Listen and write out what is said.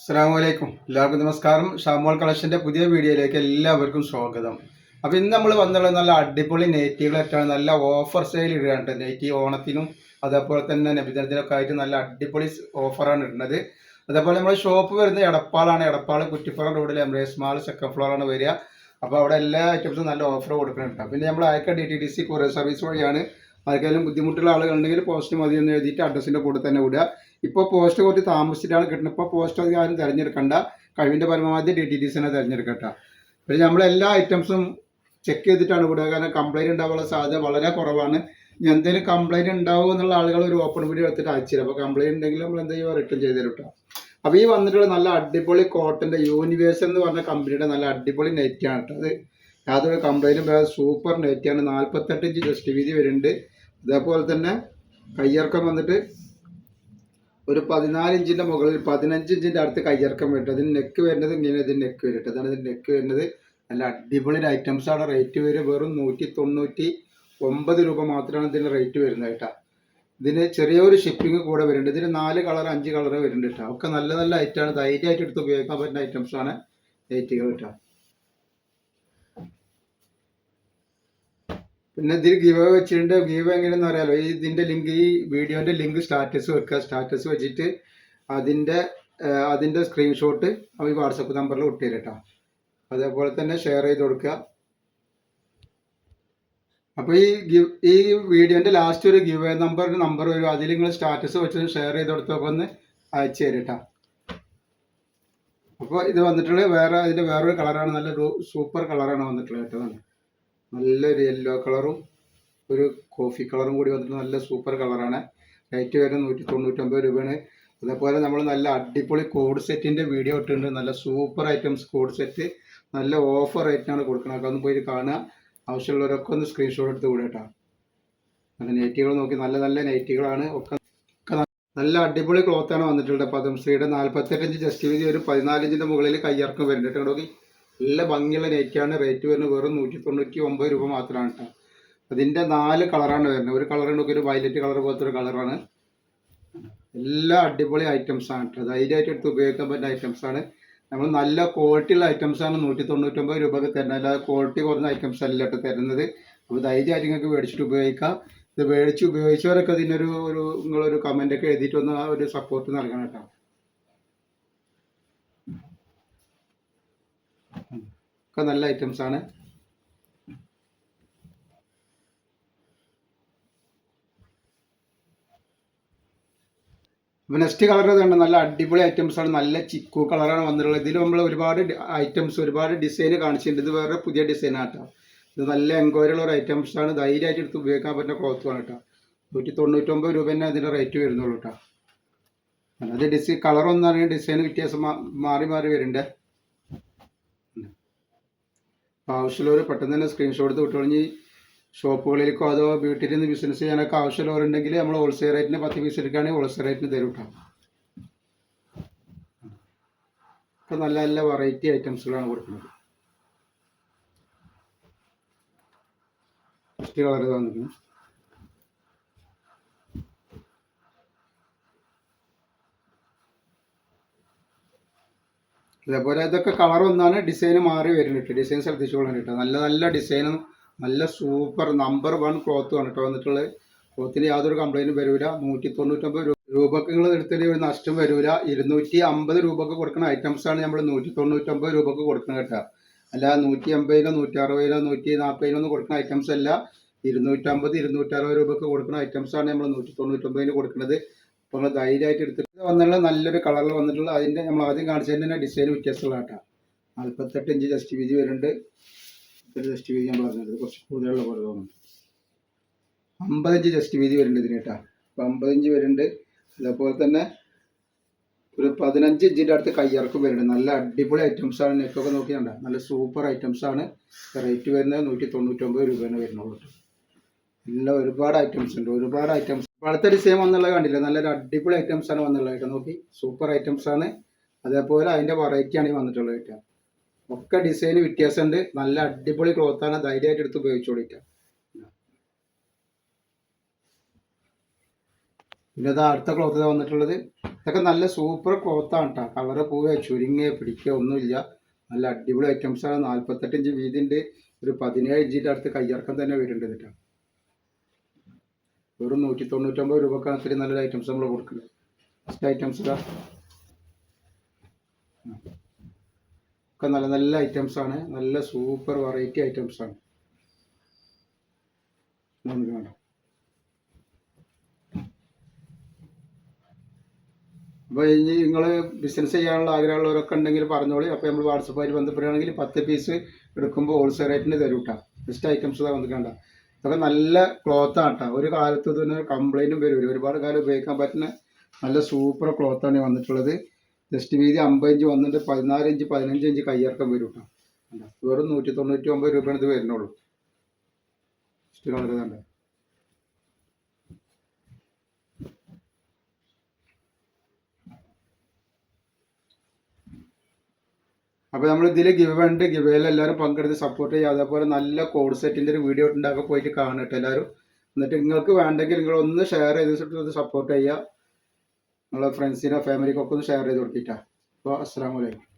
അസ്സാം വലൈക്കും എല്ലാവർക്കും നമസ്കാരം. ഷാമോൾ കളക്ഷന്റെ പുതിയ വീഡിയോയിലേക്ക് എല്ലാവർക്കും സ്വാഗതം. അപ്പോൾ ഇന്ന് നമ്മൾ വന്നുള്ളത് നല്ല അടിപൊളി നെയ്റ്റികളായിട്ടാണ് നല്ല ഓഫർ സെയിൽ ഇടുകയാണ് നെയ്റ്റി ഓണത്തിനും അതേപോലെ തന്നെ നബിദിനത്തിനൊക്കെ ആയിട്ട് നല്ല അടിപൊളി ഓഫറാണ് ഇടുന്നത്. അതേപോലെ നമ്മൾ ഷോപ്പ് വരുന്നത് എടപ്പാളാണ്. എടപ്പാൾ കുറ്റിപ്പുറം റോഡിൽ എംറേസ് മാൾ സെക്കൻഡ് ഫ്ലോറാണ് വരിക. അപ്പോൾ അവിടെ എല്ലാ ഐറ്റംസും നല്ല ഓഫർ കൊടുക്കുന്നുണ്ട് പിന്നെ നമ്മൾ അയക്ക D T D C courier service വഴിയാണ്. ആർക്കെങ്കിലും ബുദ്ധിമുട്ടുള്ള ആളുകളുണ്ടെങ്കിൽ പോസ്റ്റ് മതി എന്ന് എഴുതിയിട്ട് അഡ്രസ്സിന്റെ കൂടെ തന്നെ വിടുക. ഇപ്പോൾ പോസ്റ്റ് കുറച്ച് താമസിച്ചിട്ടാണ് കിട്ടുന്നത്. ഇപ്പോൾ പോസ്റ്റ് അധികം ആരും തിരഞ്ഞെടുക്കണ്ട. കഴിവിന്റെ പരമാവധി ഡി ടി ഡി സിനെ തിരഞ്ഞെടുക്കട്ടെ. പിന്നെ നമ്മൾ എല്ലാ ഐറ്റംസും ചെക്ക് ചെയ്തിട്ടാണ് വിടുക. കാരണം കംപ്ലൈന്റ് ഉണ്ടാവാനുള്ള സാധ്യത വളരെ കുറവാണ്. എന്തെങ്കിലും കംപ്ലൈന്റ് ഉണ്ടാവും എന്നുള്ള ആളുകൾ ഒരു ഓപ്പൺ വീഡിയോ എടുത്തിട്ട് അയച്ചില്ല. അപ്പോൾ കംപ്ലൈന്റ് ഉണ്ടെങ്കിൽ നമ്മൾ എന്ത് ചെയ്യുക? റിട്ടേൺ ചെയ്ത് തരും കേട്ടോ അപ്പോൾ ഈ വന്നിട്ടുള്ള നല്ല അടിപൊളി കോട്ടന്റെ യൂണിവേഴ്സ് എന്ന് പറഞ്ഞ കമ്പനിയുടെ നല്ല അടിപൊളി നെറ്റാണ് കേട്ടോ അത്. യാതൊരു കംപ്ലൈന്റും വേറെ സൂപ്പർ നെറ്റാണ് നാൽപ്പത്തെട്ട് ഇഞ്ച് ജസ്റ്റ് വീതി വരുന്നുണ്ട്. അതേപോലെ തന്നെ കയ്യിറക്കം വന്നിട്ട് ഒരു പതിനാല് ഇഞ്ചിന്റെ മുകളിൽ പതിനഞ്ച് ഇഞ്ചിന്റെ അടുത്ത് കയ്യിറക്കം വരട്ടെ. അതിന് നെക്ക് വരുന്നത് ഇങ്ങനെ ഇതിന് നെക്ക് വരട്ടെ. അതാണ് ഇതിന് നെക്ക് വരുന്നത്. നല്ല അടിപൊളി ഐറ്റംസ് ആണ്. റേറ്റ് വരും വെറും നൂറ്റി തൊണ്ണൂറ്റി ഒമ്പത് രൂപ മാത്രമാണ് ഇതിന് റേറ്റ് വരുന്നത് കേട്ടോ. ഇതിന് ചെറിയൊരു ഷിപ്പിംഗ് കൂടെ വരുന്നുണ്ട്. ഇതിന് നാല് കളർ അഞ്ച് കളർ വരുന്നുണ്ട് കേട്ടോ. ഒക്കെ നല്ല നല്ല ഐറ്റമാണ് ധൈര്യമായിട്ട് എടുത്ത് ഉപയോഗിക്കാൻ പറ്റുന്ന ഐറ്റംസ് ആണ് ലൈറ്റുകൾ കേട്ടോ. പിന്നെ ഇതിൽ ഗീവ് വെച്ചിട്ടുണ്ട്. ഗീവ് എങ്ങനെയെന്ന് പറയാലോ. ഈ ഇതിന്റെ ലിങ്ക് ഈ വീഡിയോന്റെ ലിങ്ക് സ്റ്റാറ്റസ് വെക്കുക. സ്റ്റാറ്റസ് വെച്ചിട്ട് അതിന്റെ അതിന്റെ സ്ക്രീൻഷോട്ട് ഈ വാട്സപ്പ് നമ്പറിൽ ഒട്ടി കേട്ടോ അതേപോലെ തന്നെ ഷെയർ ചെയ്ത് കൊടുക്കുക. അപ്പോൾ ഈ ഈ വീഡിയോന്റെ ലാസ്റ്റ് ഒരു ഗിവ് നമ്പർ നമ്പർ വരും. അതിൽ നിങ്ങൾ സ്റ്റാറ്റസ് വെച്ച് ഷെയർ ചെയ്ത് കൊടുത്തപ്പോൾ ഒന്ന് അയച്ചു തരും കേട്ടോ അപ്പോൾ ഇത് വന്നിട്ടുള്ളത് വേറെ അതിന്റെ വേറൊരു കളറാണ് നല്ല സൂപ്പർ കളറാണ് വന്നിട്ടുള്ളത് കേട്ടോ നല്ലൊരു യെല്ലോ കളറും ഒരു കോഫി കളറും കൂടി വന്നിട്ട് നല്ല സൂപ്പർ കളറാണ് റേറ്റ് വരുന്നത് നൂറ്റി തൊണ്ണൂറ്റൊമ്പത് രൂപയാണ്. അതേപോലെ നമ്മൾ നല്ല അടിപൊളി കോഡ് സെറ്റിന്റെ വീഡിയോ ഇട്ടിട്ടുണ്ട്. നല്ല സൂപ്പർ ഐറ്റംസ് കോഡ് സെറ്റ് നല്ല ഓഫർ റേറ്റിനാണ് കൊടുക്കുന്നത്. അതൊക്കെ ഒന്ന് പോയി കാണുക. ആവശ്യമുള്ളവരൊക്കെ ഒന്ന് സ്ക്രീൻഷോട്ട് എടുത്ത് വിടട്ടോ നല്ല നൈറ്റികൾ നോക്കി നല്ല നല്ല നൈറ്റികളാണ് ഒക്കെ നല്ല അടിപൊളി ക്ലോത്താണ് വന്നിട്ടുള്ളത്. പദംശ്രീയുടെ നാൽപ്പത്തെട്ടഞ്ച് ജസ്റ്റ് വീതി ഒരു പതിനാലിഞ്ചിന്റെ മുകളിൽ കയ്യിറക്കം വരുന്നുണ്ട് കേട്ടോ. നോക്കി? നല്ല ഭംഗിയുള്ള നെറ്റാണ് റേറ്റ് വരുന്നത്. വെറും നൂറ്റി തൊണ്ണൂറ്റി ഒമ്പത് രൂപ മാത്രമാണ് കേട്ടോ അതിന്റെ നാല് കളറാണ് വരുന്നത്. ഒരു കളർ ഉണ്ടെങ്കിൽ ഒരു വയലറ്റ് കളർ പോലത്തെ ഒരു കളറാണ്. എല്ലാ അടിപൊളി ഐറ്റംസ് ആണ് കേട്ടോ ധൈര്യമായിട്ട് എടുത്ത് ഉപയോഗിക്കാൻ പറ്റുന്ന ഐറ്റംസ് ആണ്. നമ്മൾ നല്ല ക്വാളിറ്റി ഉള്ള ഐറ്റംസ് ആണ് നൂറ്റി തൊണ്ണൂറ്റൊമ്പത് രൂപക്ക് തരുന്നത്. അല്ലാതെ ക്വാളിറ്റി കുറഞ്ഞ ഐറ്റംസ് അല്ല കേട്ടോ തരുന്നത്. അപ്പോൾ ധൈര്യമായിട്ട് നിങ്ങൾക്ക് മേടിച്ചിട്ട് ഉപയോഗിക്കാം. ഇത് മേടിച്ച് ഉപയോഗിച്ചവരൊക്കെ ഇതിനൊരു ഒരു നിങ്ങളൊരു കമന്റ് ഒക്കെ എഴുതിയിട്ട് ഒന്ന് ആ ഒരു സപ്പോർട്ട് നൽകണം കേട്ടോ ഒക്കെ നല്ല ഐറ്റംസ് ആണ്. അപ്പോൾ നെക്സ്റ്റ് കളർ ഇതുണ്ട് നല്ല അടിപൊളി ഐറ്റംസ് ആണ്. നല്ല ചിക്കു കളറാണ് വന്നിട്ടുള്ളത്. ഇതിൽ നമ്മൾ ഒരുപാട് ഐറ്റംസ് ഒരുപാട് ഡിസൈൻ കാണിച്ചിട്ടുണ്ട്. ഇത് വേറെ പുതിയ ഡിസൈൻ ആട്ടോ ഇത് നല്ല എൻക്വയറി ഉള്ള ഒരു ഐറ്റംസ് ആണ്. ധൈര്യമായിട്ട് എടുത്ത് ഉപയോഗിക്കാൻ പറ്റുന്ന ക്ലോത്ത് ആണ് കേട്ടോ. നൂറ്റി തൊണ്ണൂറ്റൊമ്പത് രൂപ തന്നെ അതിന്റെ റേറ്റ് വരുന്നുള്ളൂ കേട്ടോ. അത് ഡിസൈൻ കളർ ഒന്നാണെങ്കിൽ ഡിസൈൻ വ്യത്യാസം മാറി മാറി വരുന്നുണ്ട്. അപ്പോൾ ആവശ്യമുള്ളവർ പെട്ടെന്ന് തന്നെ സ്ക്രീൻഷോട്ട് എടുത്ത് വിട്ടോളഞ്ഞ് ഷോപ്പുകളിലേക്കോ അതോ വീട്ടിൽ നിന്ന് ബിസിനസ് ചെയ്യാനൊക്കെ ആവശ്യമുള്ളവരുണ്ടെങ്കിൽ നമ്മൾ ഹോൾസെയിൽ റേറ്റിന് പത്ത് പീസ് എടുക്കുകയാണെങ്കിൽ ഹോൾസെയിൽ റേറ്റിന് തരും കേട്ടോ. അപ്പം നല്ല നല്ല വെറൈറ്റി ഐറ്റംസുകളാണ് കൊടുക്കുന്നത്. ഫസ്റ്റ് കളർ തന്നിരിക്കുന്നു ഇതേപോലെ ഇതൊക്കെ കളർ ഒന്നാണ് ഡിസൈൻ മാറി വരുന്നുണ്ട് ഡിസൈൻ ശ്രദ്ധിച്ചോളാൻ കേട്ടോ നല്ല നല്ല ഡിസൈനും നല്ല സൂപ്പർ നമ്പർ വൺ ക്ലോത്ത് ആണ് കേട്ടോ വന്നിട്ടുള്ളത്. ക്ലോത്തിന് യാതൊരു കംപ്ലൈന്റും വരില്ല നൂറ്റി തൊണ്ണൂറ്റൊമ്പത് രൂപ രൂപക്ക് നിങ്ങൾ എടുത്തതിൽ ഒരു നഷ്ടം വരില്ല ഇരുന്നൂറ്റി അമ്പത് രൂപക്ക് കൊടുക്കുന്ന ഐറ്റംസ് ആണ് നമ്മൾ നൂറ്റി തൊണ്ണൂറ്റൊമ്പത് രൂപക്ക് കൊടുക്കുന്നത് കേട്ടോ. അല്ല നൂറ്റി അമ്പതിനോ നൂറ്റി അറുപതിനോ നൂറ്റി നാൽപ്പതിനോ ഒന്നും കൊടുക്കുന്ന ഐറ്റംസ് അല്ല. ഇരുന്നൂറ്റമ്പത് ഇരുന്നൂറ്ററുപത് രൂപക്ക് കൊടുക്കുന്ന ഐറ്റംസ് ആണ് നമ്മൾ നൂറ്റി തൊണ്ണൂറ്റൊമ്പതിന് കൊടുക്കുന്നത് അപ്പോൾ നമ്മൾ ധൈര്യമായിട്ട് എടുത്തിട്ട് വന്നുള്ള നല്ലൊരു കളറിൽ വന്നിട്ടുള്ള അതിന്റെ നമ്മൾ ആദ്യം കാണിച്ചതിന്റെ തന്നെ ഡിസൈൻ വ്യത്യാസമുള്ള കേട്ടോ നാൽപ്പത്തെട്ട് ഇഞ്ച് ജസ്റ്റ് വീതി വരുന്നുണ്ട്. ഒരു ജസ്റ്റ് വീതി ഞാൻ പറഞ്ഞത്. കുറച്ച് കൂടുതലുള്ള പോലെ തോന്നുന്നു അമ്പത് ഇഞ്ച് ജസ്റ്റ് വീതി വരുന്നുണ്ട് ഇതിന് കേട്ടോ. അപ്പോൾ അമ്പത് ഇഞ്ച് വരുന്നുണ്ട്. അതേപോലെ തന്നെ ഒരു പതിനഞ്ച് ഇഞ്ചിന്റെ അടുത്ത് കയ്യിറക്കും വരുന്നുണ്ട്. നല്ല അടിപൊളി ഐറ്റംസ് ആണ്. നെക്കൊക്കെ നോക്കിയാണ്ട നല്ല സൂപ്പർ ഐറ്റംസ് ആണ്. റേറ്റ് വരുന്നത് നൂറ്റി തൊണ്ണൂറ്റൊമ്പത് രൂപയാണ് വരുന്നുള്ളൂ എല്ലാം ഒരുപാട് ഐറ്റംസ് ഉണ്ട് ഒരുപാട് ഐറ്റംസ് അടുത്ത ഡിസൈൻ വന്നുള്ളത് കണ്ടില്ല? നല്ലൊരു അടിപൊളി ഐറ്റംസ് ആണ് വന്നുള്ളത് കേട്ടോ. നോക്കി സൂപ്പർ ഐറ്റംസ് ആണ്. അതേപോലെ അതിന്റെ വെറൈറ്റി ആണ് വന്നിട്ടുള്ളത് കേട്ടോ. ഒക്കെ ഡിസൈൻ വ്യത്യാസമുണ്ട്. നല്ല അടിപൊളി ക്ലോത്ത് ആണ്. ധൈര്യമായിട്ട് എടുത്ത് ഉപയോഗിച്ചോളിട്ടോ പിന്നെ അതാ അടുത്ത ക്ലോത്ത് വന്നിട്ടുള്ളത്. ഇതൊക്കെ നല്ല സൂപ്പർ ക്ലോത്താണ് കേട്ടോ. കളറ് പോവുക ചുരുങ്ങുക പിടിക്കുക ഒന്നുമില്ല. നല്ല അടിപൊളി ഐറ്റംസ് ആണ്. നാല്പത്തെട്ട് ഇഞ്ച് വീതിന്റെ ഒരു പതിനേഴ് ഇഞ്ചിന്റെ അടുത്ത് കയ്യിറക്കം തന്നെ വരുന്നുണ്ട് കേട്ടോ. വെറും നൂറ്റി തൊണ്ണൂറ്റൊമ്പത് രൂപക്കാണ് ഇത്രയും നല്ലൊരു ഐറ്റംസ് നമ്മൾ കൊടുക്കുന്നത്. ഫസ്റ്റ് ഐറ്റംസ് ഒക്കെ നല്ല നല്ല ഐറ്റംസ് ആണ്. നല്ല സൂപ്പർ വെറൈറ്റി ഐറ്റംസ് ആണ്. വേണ്ട അപ്പോൾ ഇനി നിങ്ങൾ ബിസിനസ് ചെയ്യാനുള്ള ആഗ്രഹമുള്ളവരൊക്കെ ഉണ്ടെങ്കിൽ പറഞ്ഞോളി. അപ്പോൾ നമ്മൾ വാട്സപ്പായിട്ട് ബന്ധപ്പെടുകയാണെങ്കിൽ പത്ത് പീസ് എടുക്കുമ്പോൾ ഹോൾസെയിൽ റേറ്റിന് തരൂട്ടാ. ബെസ്റ്റ് ഐറ്റംസ് ഇതാ വന്നിട്ട് കണ്ട. ഇതൊക്കെ നല്ല ക്ലോത്താണ് കേട്ടോ ഒരു കാലത്ത് ഇതിന് കംപ്ലൈന്റും വരും ഒരുപാട് കാലം ഉപയോഗിക്കാൻ പറ്റുന്ന നല്ല സൂപ്പർ ക്ലോത്താണ് വന്നിട്ടുള്ളത്. ജസ്റ്റ് വീതി അമ്പത് ഇഞ്ച് വന്നിട്ട് പതിനാല് ഇഞ്ച് പതിനഞ്ച് ഇഞ്ച് കയ്യിറക്കം വരും കേട്ടോ? വെറും നൂറ്റി തൊണ്ണൂറ്റി ഒമ്പത് രൂപയാണ് ഇത് വരുന്നുള്ളൂ. ജസ്റ്റ് കളർ അപ്പോൾ നമ്മൾ ഇതിൽ ഗിവ് ഉണ്ട്. ഗിവയിൽ എല്ലാവരും പങ്കെടുത്ത് സപ്പോർട്ട് ചെയ്യുക. അതേപോലെ നല്ല കോഡ് സെറ്റിന്റെ ഒരു വീഡിയോ ഉണ്ടാക്കി പോയിട്ട് കാണട്ടെ എല്ലാവരും. എന്നിട്ട് നിങ്ങൾക്ക് വേണ്ടെങ്കിൽ നിങ്ങൾ ഒന്ന് ഷെയർ ചെയ്ത് സപ്പോർട്ട് ചെയ്യുക. നിങ്ങളെ ഫ്രണ്ട്സിനോ ഫാമിലിക്കൊക്കെ ഒന്ന് ഷെയർ ചെയ്ത് കൊടുത്തിട്ടാ അപ്പോൾ അസ്സാം വലൈക്കും